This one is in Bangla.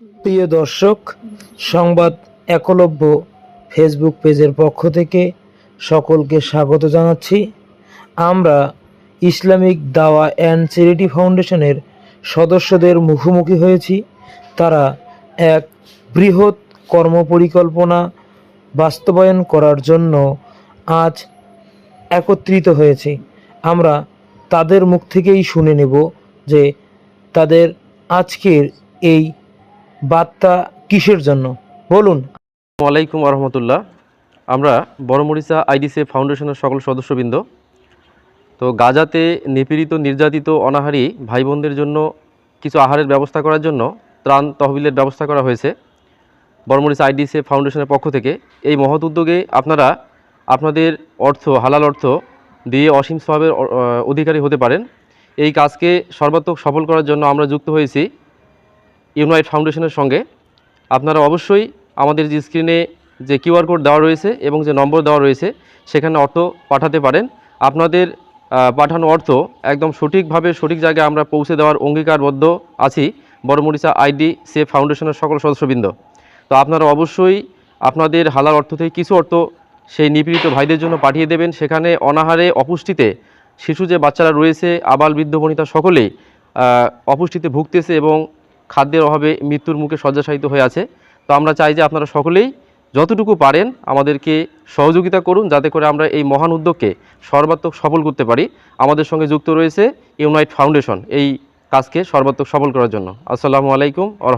প্রিয় দর্শক, সংবাদ একলব্য ফেসবুক পেজের পক্ষ থেকে সকলকে স্বাগত জানাচ্ছি। আমরা ইসলামিক দাওয়া অ্যান্ড চ্যারিটি ফাউন্ডেশনের সদস্যদের মুখোমুখি হয়েছি। তারা এক বৃহৎ কর্মপরিকল্পনা বাস্তবায়ন করার জন্য আজ একত্রিত হয়েছে। আমরা তাদের মুখ থেকেই শুনে নেব যে তাদের আজকের এই বার্তা কিসের জন্য? বলুন। ওয়ালাইকুম রহমতুল্লাহ আমরা বড়মরিচা আইডিসি ফাউন্ডেশনের সকল সদস্যবৃন্দ। তো গাজাতে নিপীড়িত, নির্যাতিত, অনাহারী ভাই বোনদের জন্য কিছু আহারের ব্যবস্থা করার জন্য ত্রাণ তহবিলের ব্যবস্থা করা হয়েছে বড়মরিচা আইডিসি ফাউন্ডেশনের পক্ষ থেকে। এই মহৎ উদ্যোগে আপনারা আপনাদের অর্থ, হালাল অর্থ দিয়ে অসীম সবের অধিকারী হতে পারেন। এই কাজকে সর্বাত্মক সফল করার জন্য আমরা যুক্ত হয়েছি। ইউনাইট ফাউন্ডেশনের সঙ্গে আপনারা অবশ্যই আমাদের যে স্ক্রিনে যে কিউআর কোড দেওয়া রয়েছে এবং যে নম্বর দেওয়া রয়েছে, সেখানে অর্থ পাঠাতে পারেন। আপনাদের পাঠানো অর্থ একদম সঠিকভাবে, সঠিক জায়গায় আমরা পৌঁছে দেওয়ার অঙ্গীকারবদ্ধ আছি। বড়মরিচা আইডি সেফ ফাউন্ডেশনের সকল সদস্যবৃন্দ। তো আপনারা অবশ্যই আপনাদের হালার অর্থ থেকে কিছু অর্থ সেই নিপীড়িত ভাইদের জন্য পাঠিয়ে দেবেন। সেখানে অনাহারে অপুষ্টিতে শিশু যে বাচ্চারা রয়েছে, আবাল বৃদ্ধ বনিতা সকলেই অপুষ্টিতে ভুগতেছে এবং খাদ্যের অভাবে মৃত্যুর মুখে শয্যাশায়িত হয়ে আছে। তো আমরা চাই যে আপনারা সকলেই যতটুকু পারেন আমাদেরকে সহযোগিতা করুন, যাতে করে আমরা এই মহান উদ্যোগকে সর্বাত্মক সফল করতে পারি। আমাদের সঙ্গে যুক্ত রয়েছে ইউনাইট ফাউন্ডেশন, এই কাজকে সর্বাত্মক সফল করার জন্য। আসসালামু আলাইকুম আ